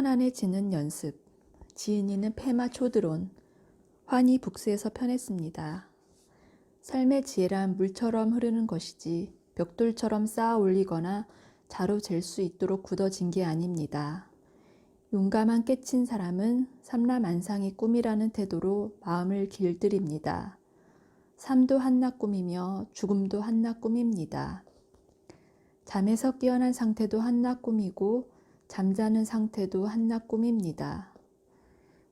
편안해지는 연습. 지은이는 페마 초드론. 환희 북스에서 편했습니다. 삶의 지혜란 물처럼 흐르는 것이지 벽돌처럼 쌓아 올리거나 자로 잴 수 있도록 굳어진 게 아닙니다. 용감한 깨친 사람은 삼라만상이 꿈이라는 태도로 마음을 길들입니다. 삶도 한낱 꿈이며 죽음도 한낱 꿈입니다. 잠에서 깨어난 상태도 한낱 꿈이고 잠자는 상태도 한낱 꿈입니다.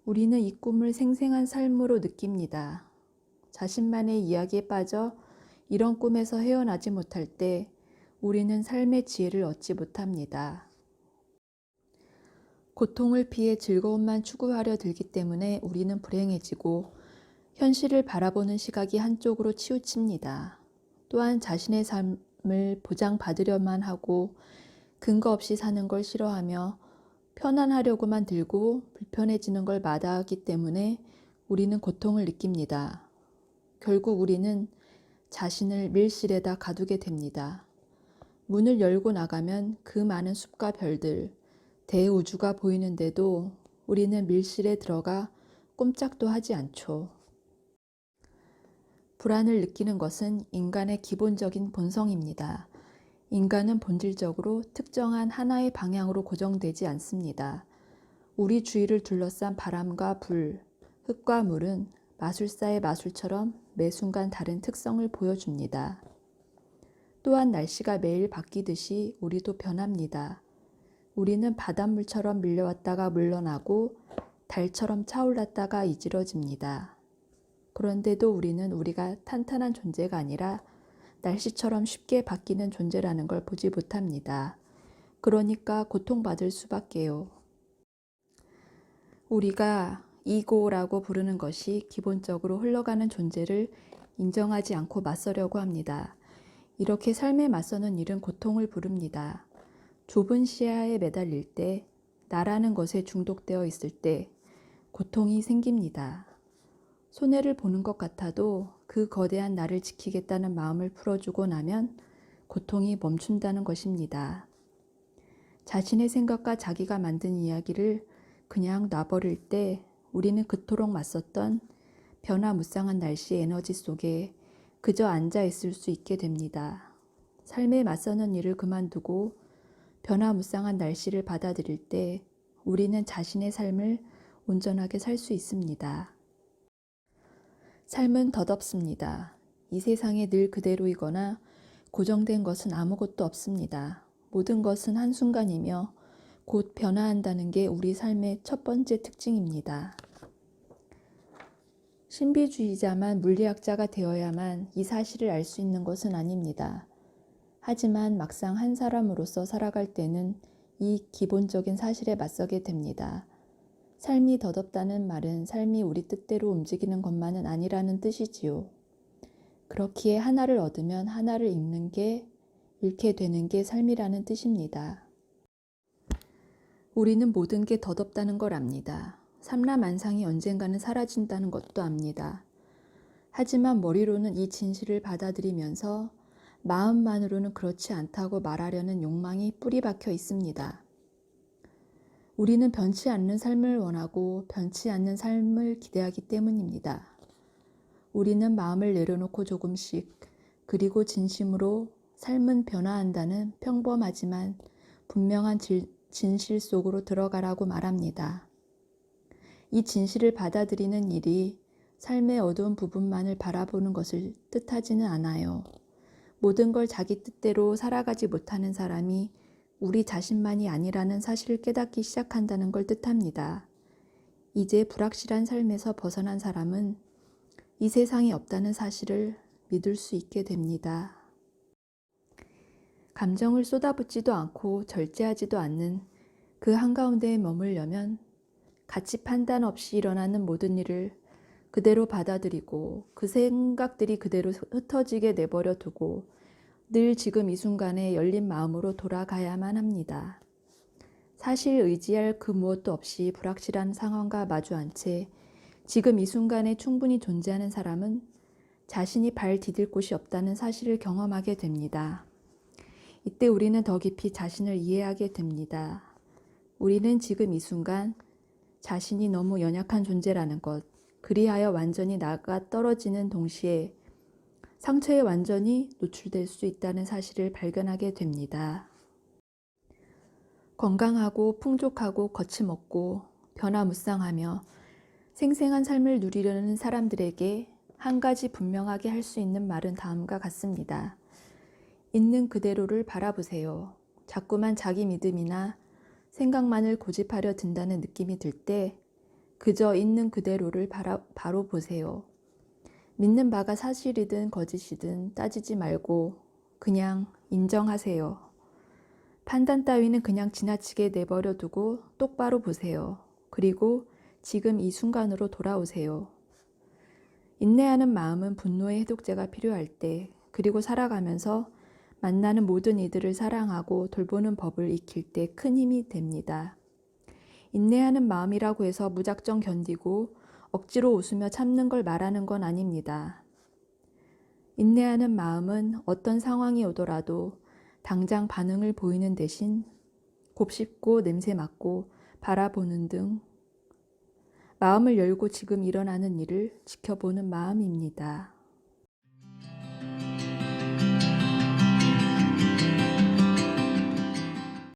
우리는 이 꿈을 생생한 삶으로 느낍니다. 자신만의 이야기에 빠져 이런 꿈에서 헤어나지 못할 때 우리는 삶의 지혜를 얻지 못합니다. 고통을 피해 즐거움만 추구하려 들기 때문에 우리는 불행해지고 현실을 바라보는 시각이 한쪽으로 치우칩니다. 또한 자신의 삶을 보장받으려만 하고 근거 없이 사는 걸 싫어하며 편안하려고만 들고 불편해지는 걸 마다하기 때문에 우리는 고통을 느낍니다. 결국 우리는 자신을 밀실에다 가두게 됩니다. 문을 열고 나가면 그 많은 숲과 별들, 대우주가 보이는데도 우리는 밀실에 들어가 꼼짝도 하지 않죠. 불안을 느끼는 것은 인간의 기본적인 본성입니다. 인간은 본질적으로 특정한 하나의 방향으로 고정되지 않습니다. 우리 주위를 둘러싼 바람과 불, 흙과 물은 마술사의 마술처럼 매 순간 다른 특성을 보여줍니다. 또한 날씨가 매일 바뀌듯이 우리도 변합니다. 우리는 바닷물처럼 밀려왔다가 물러나고 달처럼 차올랐다가 이지러집니다. 그런데도 우리는 우리가 탄탄한 존재가 아니라 날씨처럼 쉽게 바뀌는 존재라는 걸 보지 못합니다. 그러니까 고통받을 수밖에요. 우리가 이고라고 부르는 것이 기본적으로 흘러가는 존재를 인정하지 않고 맞서려고 합니다. 이렇게 삶에 맞서는 일은 고통을 부릅니다. 좁은 시야에 매달릴 때, 나라는 것에 중독되어 있을 때 고통이 생깁니다. 손해를 보는 것 같아도 그 거대한 나를 지키겠다는 마음을 풀어주고 나면 고통이 멈춘다는 것입니다. 자신의 생각과 자기가 만든 이야기를 그냥 놔버릴 때 우리는 그토록 맞섰던 변화무쌍한 날씨의 에너지 속에 그저 앉아 있을 수 있게 됩니다. 삶에 맞서는 일을 그만두고 변화무쌍한 날씨를 받아들일 때 우리는 자신의 삶을 온전하게 살 수 있습니다. 삶은 덧없습니다. 이 세상에 늘 그대로이거나 고정된 것은 아무것도 없습니다. 모든 것은 한순간이며 곧 변화한다는 게 우리 삶의 첫 번째 특징입니다. 신비주의자만 물리학자가 되어야만 이 사실을 알 수 있는 것은 아닙니다. 하지만 막상 한 사람으로서 살아갈 때는 이 기본적인 사실에 맞서게 됩니다. 삶이 덧없다는 말은 삶이 우리 뜻대로 움직이는 것만은 아니라는 뜻이지요. 그렇기에 하나를 얻으면 하나를 잃는 게, 잃게 되는 게 삶이라는 뜻입니다. 우리는 모든 게 덧없다는 걸 압니다. 삼라만상이 언젠가는 사라진다는 것도 압니다. 하지만 머리로는 이 진실을 받아들이면서 마음만으로는 그렇지 않다고 말하려는 욕망이 뿌리 박혀 있습니다. 우리는 변치 않는 삶을 원하고 변치 않는 삶을 기대하기 때문입니다. 우리는 마음을 내려놓고 조금씩 그리고 진심으로 삶은 변화한다는 평범하지만 분명한 질, 진실 속으로 들어가라고 말합니다. 이 진실을 받아들이는 일이 삶의 어두운 부분만을 바라보는 것을 뜻하지는 않아요. 모든 걸 자기 뜻대로 살아가지 못하는 사람이 우리 자신만이 아니라는 사실을 깨닫기 시작한다는 걸 뜻합니다. 이제 불확실한 삶에서 벗어난 사람은 이 세상이 없다는 사실을 믿을 수 있게 됩니다. 감정을 쏟아붓지도 않고 절제하지도 않는 그 한가운데에 머물려면 가치 판단 없이 일어나는 모든 일을 그대로 받아들이고 그 생각들이 그대로 흩어지게 내버려 두고 늘 지금 이 순간에 열린 마음으로 돌아가야만 합니다. 사실 의지할 그 무엇도 없이 불확실한 상황과 마주한 채 지금 이 순간에 충분히 존재하는 사람은 자신이 발 디딜 곳이 없다는 사실을 경험하게 됩니다. 이때 우리는 더 깊이 자신을 이해하게 됩니다. 우리는 지금 이 순간 자신이 너무 연약한 존재라는 것, 그리하여 완전히 나가 떨어지는 동시에 상처에 완전히 노출될 수 있다는 사실을 발견하게 됩니다. 건강하고 풍족하고 거침없고 변화무쌍하며 생생한 삶을 누리려는 사람들에게 한 가지 분명하게 할 수 있는 말은 다음과 같습니다. 있는 그대로를 바라보세요. 자꾸만 자기 믿음이나 생각만을 고집하려 든다는 느낌이 들 때 그저 있는 그대로를 바라, 바로 보세요. 믿는 바가 사실이든 거짓이든 따지지 말고 그냥 인정하세요. 판단 따위는 그냥 지나치게 내버려 두고 똑바로 보세요. 그리고 지금 이 순간으로 돌아오세요. 인내하는 마음은 분노의 해독제가 필요할 때, 그리고 살아가면서 만나는 모든 이들을 사랑하고 돌보는 법을 익힐 때 큰 힘이 됩니다. 인내하는 마음이라고 해서 무작정 견디고 억지로 웃으며 참는 걸 말하는 건 아닙니다. 인내하는 마음은 어떤 상황이 오더라도 당장 반응을 보이는 대신 곱씹고 냄새 맡고 바라보는 등 마음을 열고 지금 일어나는 일을 지켜보는 마음입니다.